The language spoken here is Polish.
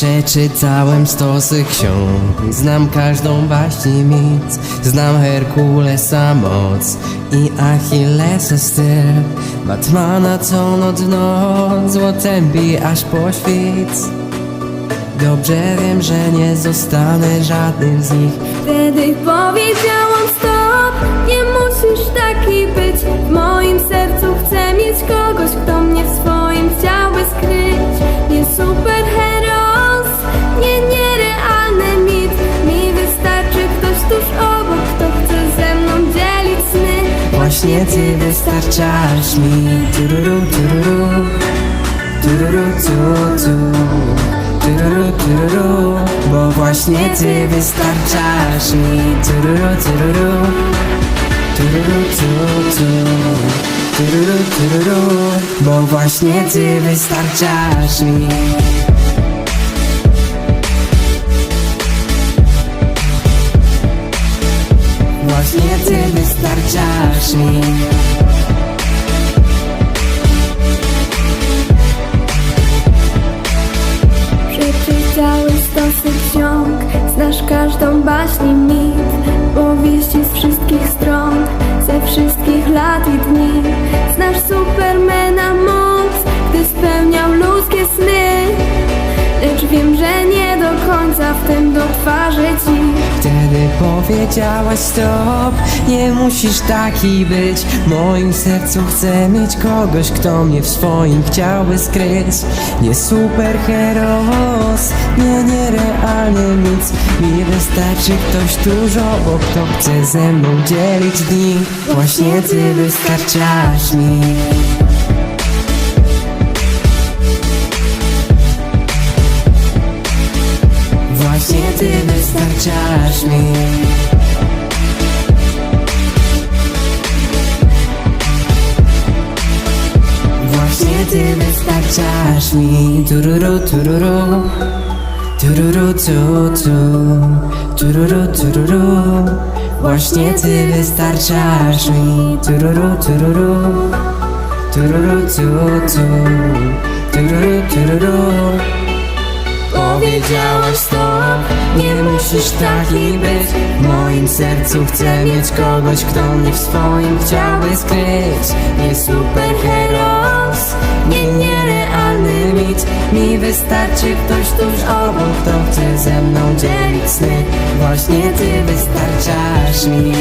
Przeczytałem stosy ksiąg. Znam każdą baść i Znam Herkulesa moc I Achillesa styl. Batmana co noc Złotem bij aż po świt. Dobrze wiem, że nie zostanę żadnym z nich. Wtedy powiedziałam stop Właśnie ty wystarczasz mi. Tururu, tururu. Tururu, tu, tu. Tururu, tururu. Bo właśnie ty wystarczasz mi. Tururu, tururu. Tururu, tu, tu. Tururu, tururu. Bo właśnie ty wystarczasz mi Właśnie ty wystarczasz mi. Przeczytałeś stosy ksiąg Znasz każdą baśń i mit Powieści z wszystkich stron Ze wszystkich lat i dni. Znasz Supermana moc Gdy spełniał ludzkie sny Lecz wiem, że nie do końca w tym dotrwarzy ci Wtedy powiedziałaś stop. Nie musisz taki być. W moim sercu chcę mieć kogoś Kto mnie w swoim chciałby skryć. Nie superheros Nie nierealny nic. Mi wystarczy ktoś dużo Bo kto chce ze mną dzielić dni? Właśnie ty wystarczasz mi Właśnie ty wystarczasz mi? Właśnie ty wystarczasz mi. Tururu, tururu. Tururu, tu, tu. Tururu, tururu. Właśnie ty wystarczasz mi. Tururu, tururu. Tururu, tu, tu. Tururu, tururu. Powiedziałaś nie musisz taki być W moim sercu chcę mieć kogoś, kto mnie w swoim chciałby skryć. Nie superheros, nie nierealny mit. Mi wystarczy ktoś tuż obok, kto chce ze mną dzielić sny. Właśnie ty wystarczasz mi